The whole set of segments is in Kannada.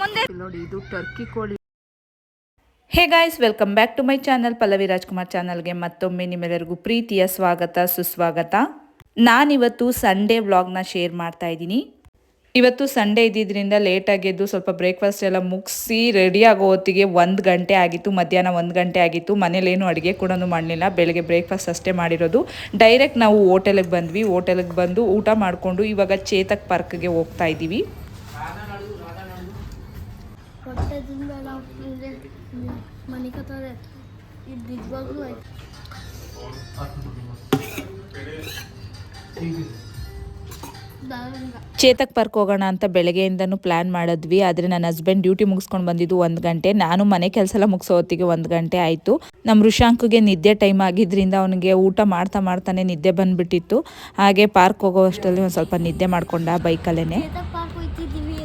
ಮುಂದೆ. ನೋಡಿ ಇದು ಟರ್ಕಿ ಕೋಳಿ. Hey guys welcome back to my channel Pallavi Rajkumar ಚಾನಲ್ಗೆ ಮತ್ತೊಮ್ಮೆ ನಿಮ್ಮೆಲ್ಲರಿಗೂ ಪ್ರೀತಿಯ ಸ್ವಾಗತ ಸುಸ್ವಾಗತ. ನಾನಿವತ್ತು ಸಂಡೇ ವ್ಲಾಗ್ನ ಶೇರ್ ಮಾಡ್ತಾ ಇದ್ದೀನಿ. ಇವತ್ತು ಸಂಡೇ ಇದ್ದಿದ್ದರಿಂದ ಲೇಟಾಗಿ ಎದ್ದು ಸ್ವಲ್ಪ ಬ್ರೇಕ್ಫಾಸ್ಟ್ ಎಲ್ಲ ಮುಗಿಸಿ ರೆಡಿ ಆಗೋ ಹೊತ್ತಿಗೆ ಒಂದು ಗಂಟೆ ಆಗಿತ್ತು ಮಧ್ಯಾಹ್ನ ಒಂದು ಗಂಟೆ ಆಗಿತ್ತು. ಮನೇಲೇನು ಅಡುಗೆ ಕೂಡ ಮಾಡಲಿಲ್ಲ. ಬೆಳಗ್ಗೆ ಬ್ರೇಕ್ಫಾಸ್ಟ್ ಅಷ್ಟೇ ಮಾಡಿರೋದು. ಡೈರೆಕ್ಟ್ ನಾವು ಹೋಟೆಲಿಗೆ ಬಂದ್ವಿ. ಹೋಟೆಲಿಗೆ ಬಂದು ಊಟ ಮಾಡಿಕೊಂಡು ಇವಾಗ ಚೇತಕ್ ಪಾರ್ಕ್ಗೆ ಹೋಗ್ತಾ ಇದ್ದೀವಿ. ಚೇತಕ್ ಪಾರ್ಕ್ ಹೋಗೋಣ ಅಂತ ಬೆಳಗ್ಗೆಯಿಂದನೂ ಪ್ಲ್ಯಾನ್ ಮಾಡಿದ್ವಿ. ಆದರೆ ನನ್ನ ಹಸ್ಬೆಂಡ್ ಡ್ಯೂಟಿ ಮುಗಿಸ್ಕೊಂಡು ಬಂದಿದ್ದು ಒಂದು ಗಂಟೆ. ನಾನು ಮನೆ ಕೆಲಸ ಎಲ್ಲ ಮುಗಿಸೋ ಹೊತ್ತಿಗೆ ಒಂದು ಗಂಟೆ ಆಯಿತು. ನಮ್ಮ ಋಷಾಂಕ್ಗೆ ನಿದ್ದೆ ಟೈಮ್ ಆಗಿದ್ದರಿಂದ ಅವನಿಗೆ ಊಟ ಮಾಡ್ತಾ ಮಾಡ್ತಾನೆ ನಿದ್ದೆ ಬಂದುಬಿಟ್ಟಿತ್ತು. ಹಾಗೆ ಪಾರ್ಕ್ ಹೋಗೋ ಅಷ್ಟರಲ್ಲಿ ಒಂದು ಸ್ವಲ್ಪ ನಿದ್ದೆ ಮಾಡ್ಕೊಂಡ ಬೈಕಲ್ಲೇ ಚೇತಕ್ ಪಾರ್ಕ್ ಹೋಯ್ತಿದ್ದೀವಿ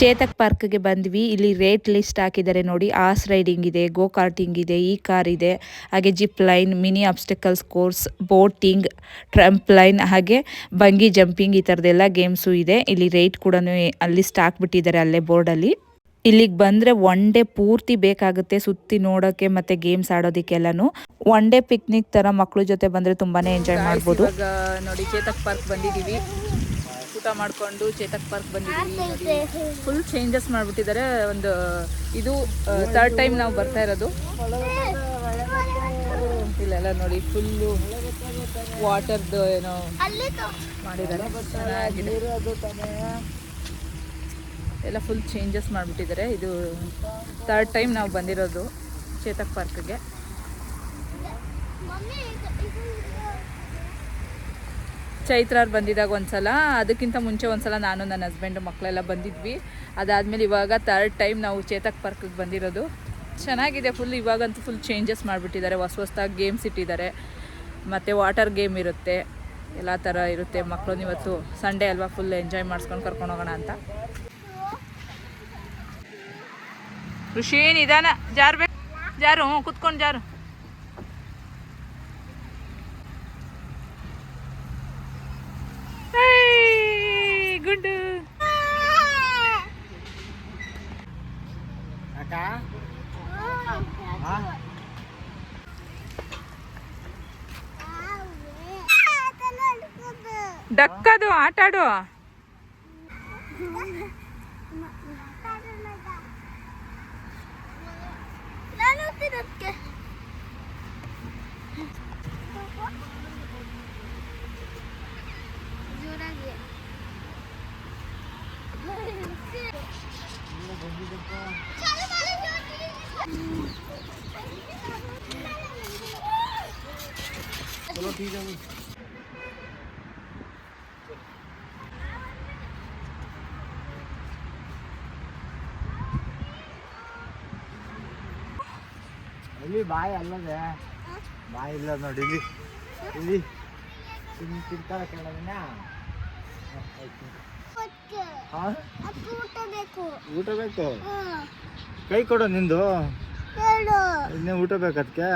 ಚೇತಕ್ ಪಾರ್ಕ್ಗೆ ಬಂದ್ವಿ. ಇಲ್ಲಿ ರೇಟ್ ಲಿಸ್ಟ್ ಹಾಕಿದ್ದಾರೆ ನೋಡಿ. ಆಸ್ ರೈಡಿಂಗ್ ಇದೆ ಗೋ ಕಾರ್ಟಿಂಗ್ ಇದೆ, ಈ ಕಾರ್ ಇದೆ. ಹಾಗೆ zip line, mini obstacles, course, boating, trampoline, ಹಾಗೆ ಬಂಗಿ ಜಂಪಿಂಗ್ ಈ ಥರದ್ದೆಲ್ಲ ಗೇಮ್ಸು ಇದೆ. ಇಲ್ಲಿ ರೇಟ್ ಕೂಡ ಅಲ್ಲಿ ಸ್ಟಾಕ್ ಬಿಟ್ಟಿದ್ದಾರೆ ಅಲ್ಲೇ ಬೋರ್ಡಲ್ಲಿ. ಇಲ್ಲಿಗೆ ಬಂದರೆ ಒನ್ ಡೇ ಪೂರ್ತಿ ಬೇಕಾಗುತ್ತೆ ಸುತ್ತಿ ನೋಡೋಕ್ಕೆ ಮತ್ತು ಗೇಮ್ಸ್ ಆಡೋದಕ್ಕೆಲ್ಲನೂ. ಒನ್ ಡೇ ಪಿಕ್ನಿಕ್ ಥರ ಮಕ್ಕಳ ಜೊತೆ ಬಂದರೆ ತುಂಬಾ ಎಂಜಾಯ್ ಮಾಡ್ಬೋದು. ನೋಡಿ ಚೇತಕ್ ಪಾರ್ಕ್ ಬಂದಿದ್ದೀವಿ. ಊಟ ಮಾಡ್ಕೊಂಡು ಚೇತಕ್ ಪಾರ್ಕ್ ಬಂದಿದ್ದೀವಿ. ಫುಲ್ ಚೇಂಜಸ್ ಮಾಡ್ಬಿಟ್ಟಿದ್ದಾರೆ. ಒಂದು ಇದು ಥರ್ಡ್ ಟೈಮ್ ನಾವು ಬರ್ತಾ ಇರೋದು. ಇಲ್ಲೆಲ್ಲ ನೋಡಿ ಫುಲ್ಲು ವಾಟರ್ದು ಏನೋ ಮಾಡಿದ್ದಾರೆ. ಎಲ್ಲ ಫುಲ್ ಚೇಂಜಸ್ ಮಾಡಿಬಿಟ್ಟಿದ್ದಾರೆ. ಇದು ಥರ್ಡ್ ಟೈಮ್ ನಾವು ಬಂದಿರೋದು ಚೇತಕ್ ಪಾರ್ಕ್ಗೆ. ಚೈತ್ರಾರ್ ಬಂದಿದ್ದಾಗ ಒಂದ್ಸಲ, ಅದಕ್ಕಿಂತ ಮುಂಚೆ ಒಂದ್ಸಲ ನಾನು ನನ್ನ ಹಸ್ಬೆಂಡ್ ಮಕ್ಕಳೆಲ್ಲ ಬಂದಿದ್ವಿ. ಅದಾದಮೇಲೆ ಇವಾಗ ಥರ್ಡ್ ಟೈಮ್ ನಾವು ಚೇತಕ್ ಪಾರ್ಕ್ಗೆ ಬಂದಿರೋದು. ಚೆನ್ನಾಗಿದೆ ಫುಲ್ ಇವಾಗಂತೂ ಫುಲ್ ಚೇಂಜಸ್ ಮಾಡಿಬಿಟ್ಟಿದ್ದಾರೆ. ಹೊಸ ಹೊಸ್ದಾಗಿ ಗೇಮ್ಸ್ ಇಟ್ಟಿದ್ದಾರೆ. ಮತ್ತು ವಾಟರ್ ಗೇಮ್ ಇರುತ್ತೆ. ಎಲ್ಲ ಥರ ಇರುತ್ತೆ. ಮಕ್ಕಳು ಇವತ್ತು ಸಂಡೇ ಅಲ್ವಾ ಫುಲ್ ಎಂಜಾಯ್ ಮಾಡಿಸ್ಕೊಂಡು ಕರ್ಕೊಂಡು ಹೋಗೋಣ ಅಂತ. ಖುಷಿ ನಿಧಾನ ಜಾರು ಬೇಕು ಜಾರು ಹ್ಞೂ ಕುತ್ಕೊಂಡು ಜಾರು ಏಯ್, ಗುಂಡು ಡಕ್ಕದು ಆಟ ಆಡು ನಾನು ಬಾಯಿ ಅಲ್ಲದೆ. ಬಾಯಿ ಇಲ್ಲ ನೋಡಿ ಇಲ್ಲಿ ಇಲ್ಲಿ. ತಿನ್ ತಿಂತಾರ ಕೇಳೋದನ್ನ ಊಟ ಬೇಕು. ಊಟ ಬೇಕು? ಹ್ಮ್. ಕೈ ಕೊಡು ನಿಂದು. ಹೇಳು. ಇನ್ನೇ ಊಟ ಬೇಕು ಅದಕ್ಕೆ?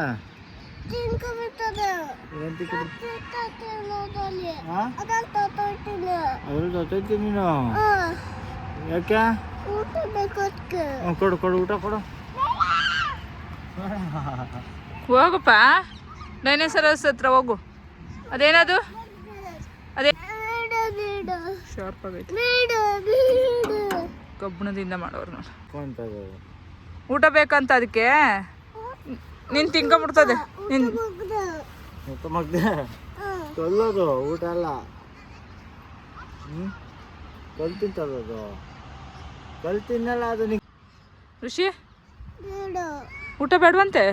ನೀನು? ಹ್ಮ್. ಯಾಕೆ? ಊಟ ಬೇಕು ಅದಕ್ಕೆ. ಹ್ಞೂ ಕೊಡು ಕೊಡು ಊಟ ಕೊಡು. ಹೋಗಪ್ಪ. ಡೈನೋಸರಸ್ ಹತ್ರ ಹೋಗು. ಅದೇನದು? ಅದೇ ಬೇಡ ಬೇಡ ಶಾರ್ಪ್ ಆಗೈತೆ. ಬೇಡ ಬೇಡ ಕಬ್ಬಣದಿಂದ ಮಾಡೋರು ನೋಡಿ. ಊಟ ಬೇಕಂತ ಅದಕ್ಕೆ? ನಿನ್ ತಿನ್ಕೊಂಬಿಡ್ತದೆ ನಿನ್. ಕೊಲ್ಲೋದು ಊಟ ಅಲ್ಲ. ಕಲ್ ತಿಂತದದು. ಕಲ್ ತಿನ್ನಲ್ಲ ಅದು ಋಷಿ? ಊಟ ಬೇಡವಂತೆ?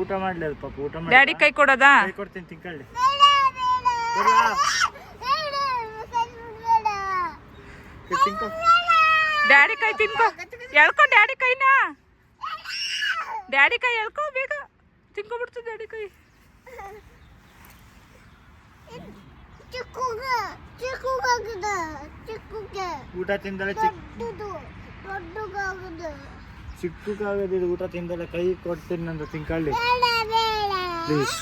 ಊಟ ಮಾಡ್ಲಿ ಪಾಪ ಊಟ ಮಾಡಿ ಡ್ಯಾಡಿ ಕೈ ಕೊಡೋದಾ? ಕೈ ಕೊಡ್ತೀನಿ ತಿನ್ಕೊ ಡ್ಯಾಡಿ ಕೈ ತಿನ್ಕೋ. ಎಳ್ಕೊ ಡ್ಯಾಡಿ ಕೈನ. ಡ್ಯಾಡಿ ಕೈ ಎಳ್ಕೊ ಬೇಗ ತಿನ್ಕೊಬಿಡ್ತು ಡ್ಯಾಡಿ ಕೈ. ಊಟ ತಿಂದ ಚಿಕ್ಕ ದೊಡ್ಡದು ದೊಡ್ಡಗಾಗದ ಕಾಲದಲ್ಲಿ ಊಟ ತಿಂದಲೆ ಕೈ ಕೊಡ್ತೀನಿ ನಂದು ಬೇಡ ಪ್ಲೀಸ್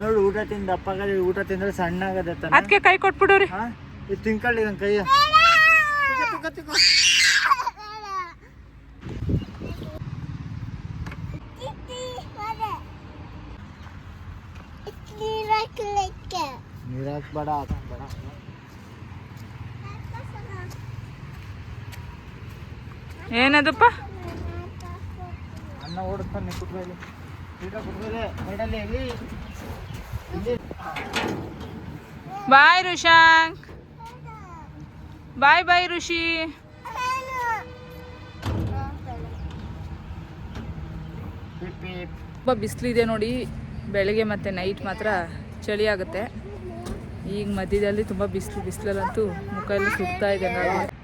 ನೋಡು ಊಟ ತಿಂದ ಅಪ್ಪಗಲ್ಲಿ ಊಟ ತಿಂದ್ರೆ ಸಣ್ಣ ಆಗದೆ ತಾನೆ. ಅದಕ್ಕೆ ಕೈ ಕೊಟ್ಬಿಡೋರಿ. ಹಾ? ಇದು ತಿನ್ಕೊಳ್ಳಿ ನನ್ನ ಕೈ ನೀರಾಕ್ಬೇಡ ಬೇಡ ಏನದಪ್ಪ? ಅನ್ನ ಓಡಿಸ್ತಾನೆ ಬಾಯ್ ಋಷಾಂಕ್ ಬಾಯ್ ಬಾಯ್ ಋಷಿ. ತುಂಬ ಬಿಸಿಲಿದೆ ನೋಡಿ. ಬೆಳಗ್ಗೆ ಮತ್ತು ನೈಟ್ ಮಾತ್ರ ಚಳಿ ಆಗುತ್ತೆ. ಈಗ ಮಧ್ಯದಲ್ಲಿ ತುಂಬ ಬಿಸಿಲು ಬಿಸಿಲಲ್ಲಂತೂ ಮುಖ ಎಲ್ಲ ಸುಡ್ತಾ ಇದೆ. ನನಗೆ.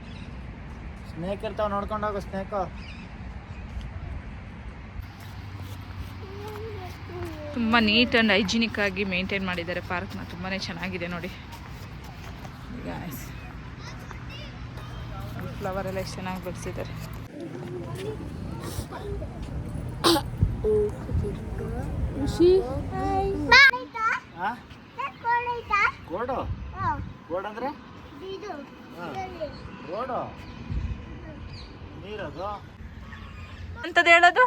ಸ್ನೇಕ್ ಇರ್ತಾವ ನೋಡ್ಕೊಂಡು ಹೋಗು ಸ್ನೇಕು. ತುಂಬ ನೀಟ್ ಆ್ಯಂಡ್ ಹೈಜಿನಿಕ್ ಆಗಿ ಮೇಂಟೈನ್ ಮಾಡಿದ್ದಾರೆ ಪಾರ್ಕ್ನ ತುಂಬಾ ಚೆನ್ನಾಗಿದೆ ನೋಡಿ. ಫ್ಲವರ್ ಎಲ್ಲ ಎಷ್ಟು ಚೆನ್ನಾಗಿ ಬೆಳೆಸಿದ್ದಾರೆ. ಖುಷಿ ಹಾ ಗೋಡು ಗೋಡ್ ಅಂದ್ರೆ ಹಾ ರೋಡು ಹೇಳೋದು?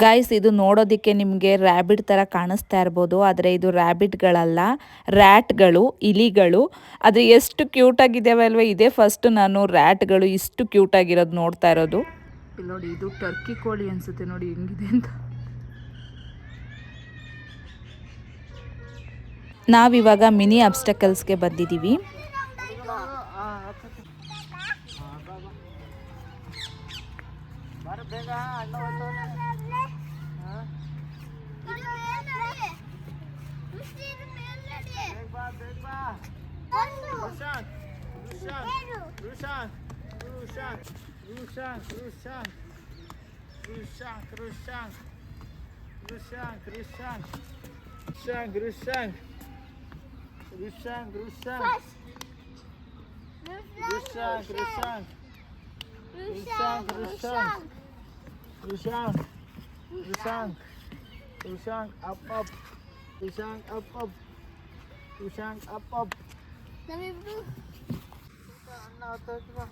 ಗೈಸ್ ಇದು ನೋಡೋದಿಕ್ಕೆ ನಿಮಗೆ ರ್ಯಾಬಿಟ್ ತರ ಕಾಣಿಸ್ತಾ ಇರ್ಬೋದು ಆದರೆ ಇದು ರ್ಯಾಬಿಟ್ಗಳಲ್ಲ ರ್ಯಾಟ್ಗಳು ಇಲಿಗಳು. ಅದು ಎಷ್ಟು ಕ್ಯೂಟಾಗಿದ್ದಾವೆ ಅಲ್ವಾ ಇದೇ ಫಸ್ಟ್ ನಾನು ರ್ಯಾಟ್ಗಳು ಇಷ್ಟು ಕ್ಯೂಟ್ ಆಗಿರೋದು ನೋಡ್ತಾ ಇರೋದು. ಇಲ್ಲಿ ನೋಡಿ ಇದು ಟರ್ಕಿ ಕೋಳಿ ಅನ್ಸುತ್ತೆ ನೋಡಿ ಹೆಂಗಿದೆ ಅಂತ. नाव मिनि अबस्टकल ನಾವಿವಾಗ ಮಿನಿ ಅಬ್ಸ್ಟಕಲ್ಸ್ಗೆ Rushank, Rushan, Rushank, Rushan, Rushank. Ruslan, Ruslan. Ruslan, Ruslan. Ruslan, Ruslan. Ruslan. Ruslan. Ruslan up up. Up up. Up up. Bro. Apa. Apa?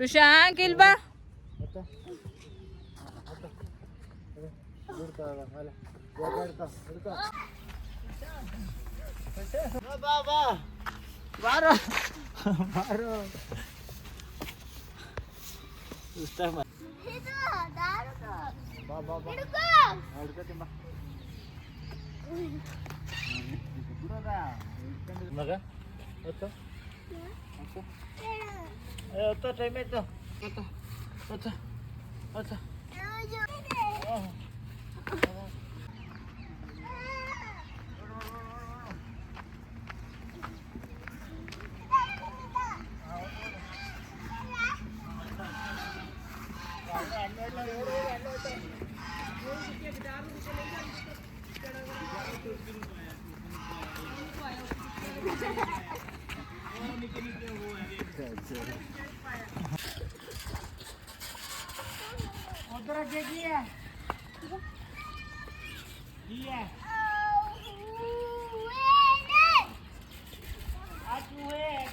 Vishank ಇಲ್ವಾ ಬಾರೋ ಬಾರೋ చూస్తాం మగా వచ్చా వచ్చా టైం అయితే వచ్చా వచ్చా వచ్చా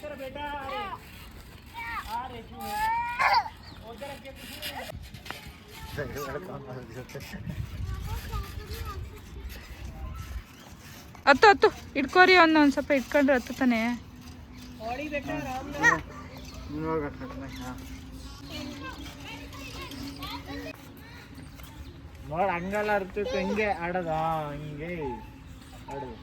कर ಹತ್ತು ಹತ್ತು. ಇಟ್ಕೋರಿ ಒಂದು ಒಂದು ಸ್ವಲ್ಪ ಇಟ್ಕೊಂಡ್ರೆ ಹತ್ತು ತಾನೆ. ನೋಡ ಹಂಗಲ್ಲ ಇರ್ತಿತ್ತು ಹಿಂಗೆ ಆಡದ? ಹಿಂಗೆ ಆಡೋದು.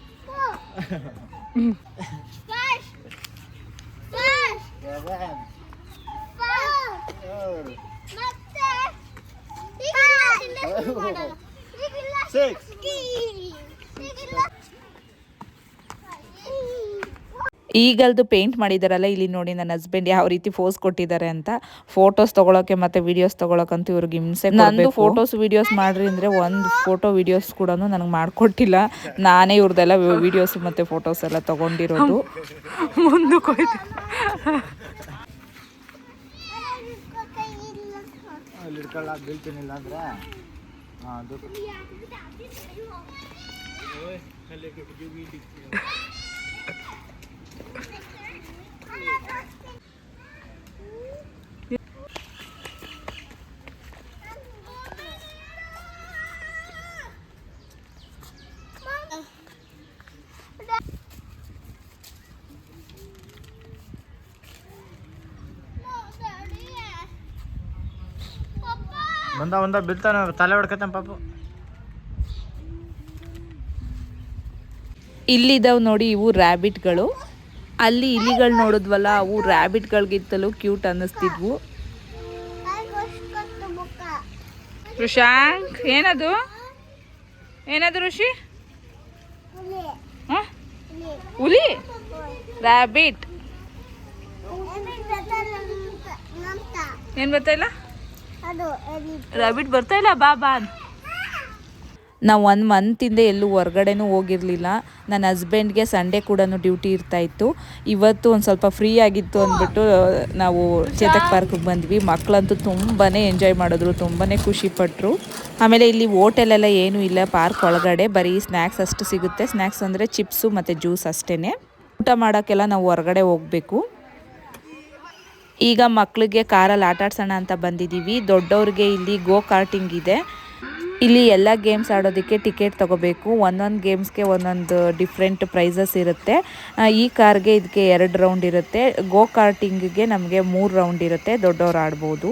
ಮತ್ತೆ ಈಗಲ್ದು ಪೇಂಟ್ ಮಾಡಿದಾರಲ್ಲ ಇಲ್ಲಿ ನೋಡಿ ನನ್ನ ಹಸ್ಬೆಂಡ್ ಯಾವ ರೀತಿ ಫೋಸ್ ಕೊಟ್ಟಿದ್ದಾರೆ ಅಂತ. ಫೋಟೋಸ್ ತಗೊಳಕ್ಕೆ ಮತ್ತೆ ವಿಡಿಯೋಸ್ ತಗೊಳಕಂತೂ ಇವ್ರಿಗೆ ಹಿಂಸೆ ನಂದು ಫೋಟೋಸ್ ವಿಡಿಯೋಸ್ ಮಾಡ್ರಿ ಅಂದ್ರೆ ಒಂದು ಫೋಟೋ ವಿಡಿಯೋಸ್ ಕೂಡ ನನಗೆ ಮಾಡ್ಕೊಟ್ಟಿಲ್ಲ. ನಾನೇ ಇವ್ರದ್ದೆಲ್ಲ ವಿಡಿಯೋಸ್ ಮತ್ತೆ ಫೋಟೋಸ್ ಎಲ್ಲ ತಗೊಂಡಿರೋದು. ಮುಂದಕ್ಕೆ ಹೋಯ್ತು. ಅಲ್ಲಿ ಇಟ್ಕೊಳ್ಳ ಬೀಳ್ತೀನಿಲ್ಲ ಅಂದ್ರೆ ಬಂದ ಬಂದ ಬೀಳ್ತಾನೆ ತಲೆ ಹೊಡ್ಕತಾನೆ ಪಾಪು. ಇಲ್ಲಿದ್ದಾವೆ ನೋಡಿ ಇವು ರ್ಯಾಬಿಟ್ಗಳು ಅಲ್ಲಿ ಇಲಿಗಳು ನೋಡಿದ್ವಲ್ಲ ಅವು ರ್ಯಾಬಿಟ್ಗಳಿಗಿಂತಲೂ ಕ್ಯೂಟ್ ಅನ್ನಿಸ್ತಿದ್ವು. ಋಷಾಂಕ್ ಏನದು? ಏನದು ಋಷಿ? ಹ? ಹುಲಿ? ರ್ಯಾಬಿಟ್ ಏನು ಬರ್ತಾ ಇಲ್ಲ? ರ್ಯಾಬಿಟ್ ಬರ್ತಾ ಇಲ್ಲ? ಬಾ ಬಾ ನಾವು ಒಂದು ಮಂತಿಂದ ಎಲ್ಲೂ ಹೊರ್ಗಡೆನೂ ಹೋಗಿರಲಿಲ್ಲ. ನನ್ನ ಹಸ್ಬೆಂಡ್ಗೆ ಸಂಡೇ ಕೂಡ ಡ್ಯೂಟಿ ಇರ್ತಾ ಇತ್ತು. ಇವತ್ತು ಒಂದು ಸ್ವಲ್ಪ ಫ್ರೀ ಆಗಿತ್ತು ಅಂದ್ಬಿಟ್ಟು ನಾವು ಚೇತಕ್ ಪಾರ್ಕ್ಗೆ ಬಂದ್ವಿ. ಮಕ್ಕಳಂತೂ ತುಂಬಾ ಎಂಜಾಯ್ ಮಾಡಿದ್ರು ತುಂಬಾ ಖುಷಿಪಟ್ಟರು ಆಮೇಲೆ ಇಲ್ಲಿ ಹೋಟೆಲೆಲ್ಲ ಏನೂ ಇಲ್ಲ ಪಾರ್ಕ್ ಒಳಗಡೆ. ಬರೀ ಸ್ನ್ಯಾಕ್ಸ್ ಅಷ್ಟು ಸಿಗುತ್ತೆ. ಸ್ನ್ಯಾಕ್ಸ್ ಅಂದರೆ ಚಿಪ್ಸು ಮತ್ತು ಜ್ಯೂಸ್ ಅಷ್ಟೇ ಊಟ ಮಾಡೋಕ್ಕೆಲ್ಲ ನಾವು ಹೊರಗಡೆ ಹೋಗಬೇಕು. ಈಗ ಮಕ್ಕಳಿಗೆ ಕಾರಲ್ಲಿ ಆಟಾಡ್ಸೋಣ ಅಂತ ಬಂದಿದ್ದೀವಿ ದೊಡ್ಡವ್ರಿಗೆ ಇಲ್ಲಿ ಗೋ ಕಾರ್ಟಿಂಗ್ ಇದೆ. ಇಲ್ಲಿ ಎಲ್ಲ ಗೇಮ್ಸ್ ಆಡೋದಕ್ಕೆ ಟಿಕೆಟ್ ತಗೋಬೇಕು. ಒಂದೊಂದು ಗೇಮ್ಸ್ಗೆ ಒಂದೊಂದು ಡಿಫ್ರೆಂಟ್ ಪ್ರೈಸಸ್ ಇರುತ್ತೆ. ಈ ಕಾರ್ಗೆ ಇದಕ್ಕೆ ಎರಡು ರೌಂಡ್ ಇರುತ್ತೆ. ಗೋ ಕಾರ್ಟಿಂಗ್ಗೆ ನಮಗೆ ಮೂರು ರೌಂಡ್ ಇರುತ್ತೆ. ದೊಡ್ಡವ್ರು ಆಡ್ಬೋದು.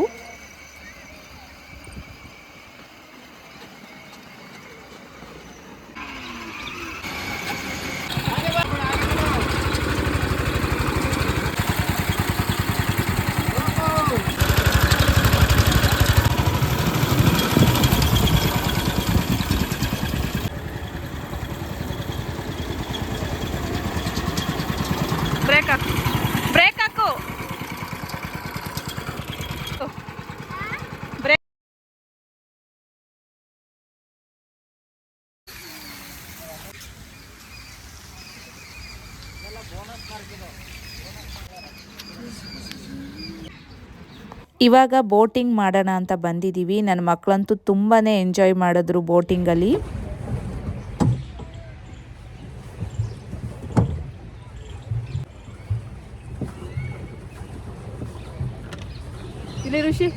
ಬ್ರೇಕ್ ಹಾಕು. ಬ್ರೇಕ್ ಹಾಕು. ಇವಾಗ ಬೋಟಿಂಗ್ ಮಾಡೋಣ ಅಂತ ಬಂದಿದ್ದೀವಿ. ನನ್ನ ಮಕ್ಕಳಂತೂ ತುಂಬಾ ಎಂಜಾಯ್ ಮಾಡಿದ್ರು ಬೋಟಿಂಗಲ್ಲಿ. ಇಲ್ಲಿ ಋಷಿ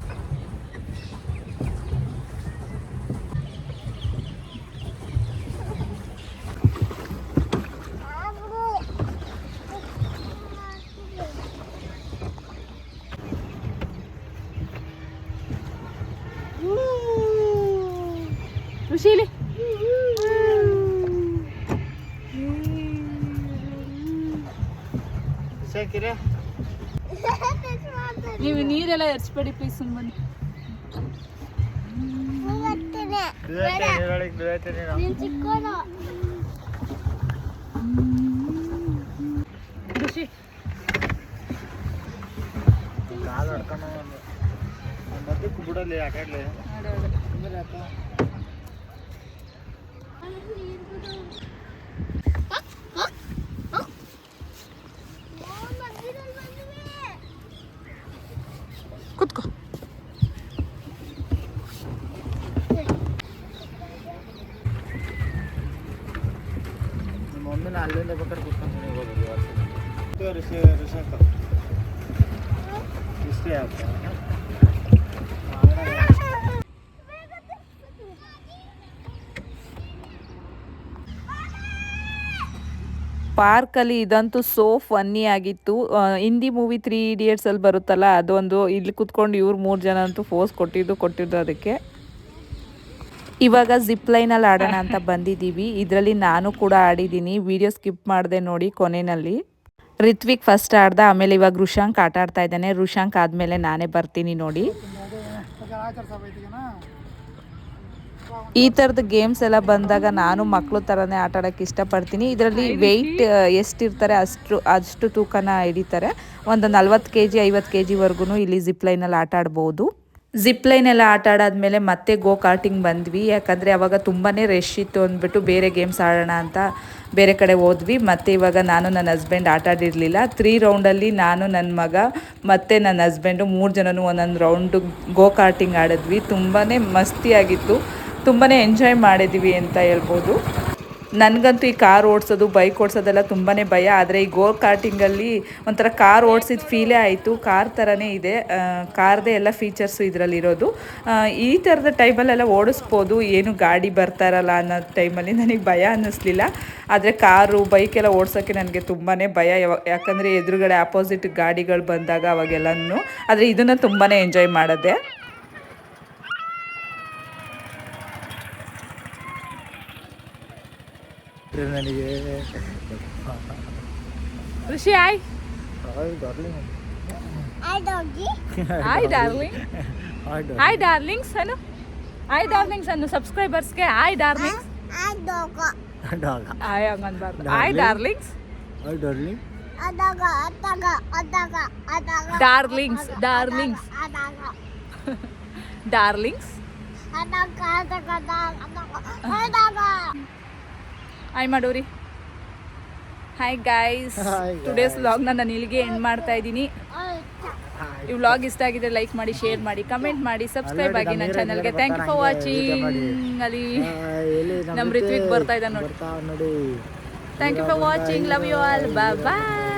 ಎರ್ಸ್ಬೇಡಿ ಪ್ಲೀಸ್ ಬನ್ನಿ. ಮದ್ದಕ್ಕೆ ಬಿಡಲಿ ಆ ಕಡ್ಲಿ. ಕುತ್ಕೋ ಮಮ್ಮಿನ ಅಲ್ಲಿಂದ ಬೇಕಾದ್ರೆ ಕುತ್ಕೊಂಡು ಹೋಗೋದು ಋಷಿ ಋಷಂಕ ಇಷ್ಟೇ ಪಾರ್ಕಲ್ಲಿ ಇದಂತೂ ಸೋ ಫನ್ನಿ ಆಗಿತ್ತು. ಹಿಂದಿ ಮೂವಿ ತ್ರೀ ಇಡಿಯಟ್ಸಲ್ಲಿ ಬರುತ್ತಲ್ಲ ಅದೊಂದು ಇಲ್ಲಿ ಕುತ್ಕೊಂಡು ಇವ್ರು ಮೂರು ಜನ ಅಂತೂ ಫೋಸ್ ಕೊಟ್ಟಿದ್ದು ಕೊಟ್ಟಿದ್ದು ಅದಕ್ಕೆ. ಇವಾಗ ಜಿಪ್ ಲೈನಲ್ಲಿ ಆಡೋಣ ಅಂತ ಬಂದಿದ್ದೀವಿ. ಇದರಲ್ಲಿ ನಾನು ಕೂಡ ಆಡಿದ್ದೀನಿ. ವಿಡಿಯೋ ಸ್ಕಿಪ್ ಮಾಡಿದೆ ನೋಡಿ ಕೊನೆಯಲ್ಲಿ. ರಿತ್ವಿಕ್ ಫಸ್ಟ್ ಆಡ್ದ ಆಮೇಲೆ ಇವಾಗ ಋಷಾಂಕ್ ಆಟ ಆಡ್ತಾ ಇದ್ದಾನೆ. ಋಷಾಂಕ್ ಆದಮೇಲೆ ನಾನೇ ಬರ್ತೀನಿ ನೋಡಿ. ಈ ಥರದ ಗೇಮ್ಸ್ ಎಲ್ಲ ಬಂದಾಗ ನಾನು ಮಕ್ಕಳು ಥರನೇ ಆಟ ಆಡೋಕ್ಕೆ ಇಷ್ಟಪಡ್ತೀನಿ. ಇದರಲ್ಲಿ ವೆಯ್ಟ್ ಎಷ್ಟಿರ್ತಾರೆ ಅಷ್ಟು ಅಷ್ಟು ತೂಕನ ಹಿಡಿತಾರೆ. ಒಂದು ನಲ್ವತ್ತು ಕೆ ಜಿ ಐವತ್ತು ಕೆ ಜಿವರೆಗೂ ಇಲ್ಲಿ ಜಿಪ್ ಲೈನಲ್ಲಿ ಆಟ ಆಡ್ಬೋದು. ಜಿಪ್ ಲೈನ್ ಎಲ್ಲ ಆಟ ಆಡಾದ್ಮೇಲೆ ಮತ್ತೆ ಗೋ ಕಾರ್ಟಿಂಗ್ ಬಂದ್ವಿ. ಯಾಕಂದರೆ ಅವಾಗ ತುಂಬಾ ರಶ್ ಇತ್ತು ಅಂದ್ಬಿಟ್ಟು ಬೇರೆ ಗೇಮ್ಸ್ ಆಡೋಣ ಅಂತ ಬೇರೆ ಕಡೆ ಹೋದ್ವಿ. ಮತ್ತು ಇವಾಗ ನಾನು ನನ್ನ ಹಸ್ಬೆಂಡ್ ಆಟ ಆಡಿರಲಿಲ್ಲ. ತ್ರೀ ರೌಂಡಲ್ಲಿ ನಾನು ನನ್ನ ಮಗ, ಮತ್ತು ನನ್ನ ಹಸ್ಬೆಂಡು ಮೂರು ಜನನೂ ಒಂದೊಂದು ರೌಂಡು ಗೋ ಕಾರ್ಟಿಂಗ್ ಆಡಿದ್ವಿ. ತುಂಬಾ ಮಸ್ತಿಯಾಗಿತ್ತು. ತುಂಬಾ ಎಂಜಾಯ್ ಮಾಡಿದ್ವಿ ಅಂತ ಹೇಳ್ಬೋದು. ನನಗಂತೂ ಈ ಕಾರ್ ಓಡಿಸೋದು ಬೈಕ್ ಓಡಿಸೋದೆಲ್ಲ ತುಂಬಾ ಭಯ. ಆದರೆ ಈ ಗೋ ಕಾರ್ಟಿಂಗಲ್ಲಿ ಒಂಥರ ಕಾರ್ ಓಡಿಸಿದ ಫೀಲೇ ಆಯಿತು. ಕಾರ್ ಥರನೇ ಇದೆ. ಕಾರ್ದೇ ಎಲ್ಲ ಫೀಚರ್ಸು ಇದರಲ್ಲಿರೋದು. ಈ ಥರದ ಟೈಮಲ್ಲೆಲ್ಲ ಓಡಿಸ್ಬೋದು. ಏನು ಗಾಡಿ ಬರ್ತಾ ಇರಲ್ಲ ಅನ್ನೋ ಟೈಮಲ್ಲಿ ನನಗೆ ಭಯ ಅನ್ನಿಸ್ಲಿಲ್ಲ. ಆದರೆ ಕಾರು ಬೈಕೆಲ್ಲ ಓಡಿಸೋಕ್ಕೆ ನನಗೆ ತುಂಬಾ ಭಯ. ಯಾಕಂದರೆ ಎದುರುಗಡೆ ಆಪೋಸಿಟ್ ಗಾಡಿಗಳು ಬಂದಾಗ ಅವಾಗೆಲ್ಲನೂ. ಆದರೆ ಇದನ್ನು ತುಂಬಾ ಎಂಜಾಯ್ ಮಾಡಿದೆ. ನನಗೆ ಋಷಿ ಆಯ್. Hi darling. ಹಾಯ್ ಡಾರ್ಲಿಂಗ್ಸ್ ಅನು ಹಾಯ್ ಡಾರ್ಲಿಂಗ್ಸ್. ಅನ್ನು ಸಬ್ಸ್ಕ್ರೈಬರ್ಸ್ಗೆ hi darlings hi ಹಂಗನ್ಬಾರ್ದು hi darlings. Darling. adaga, adaga. Darlings darlings. Darlings. Hi ಮಾಡೋರಿ hi guys today's ವ್ಲಾಗ್ನ ನಾನು ಇಲ್ಲಿಗೆ ಎಂಡ್ ಮಾಡ್ತಾ ಇದ್ದೀನಿ. ಈ ವ್ಲಾಗ್ ಇಷ್ಟ ಆಗಿದ್ರೆ ಲೈಕ್ ಮಾಡಿ ಶೇರ್ ಮಾಡಿ ಕಮೆಂಟ್ ಮಾಡಿ ಸಬ್ಸ್ಕ್ರೈಬ್ ಆಗಿ ನನ್ನ ಚಾನಲ್ಗೆ ಥ್ಯಾಂಕ್ ಯು ಫಾರ್ ವಾಚಿಂಗ್ ಅಲ್ಲಿ ನಮ್ಮ ಋತ್ವಿಕ್ ಬರ್ತಾ ಇದ್ದಾನೆ ನೋಡಿ. Thank you for watching love you all bye bye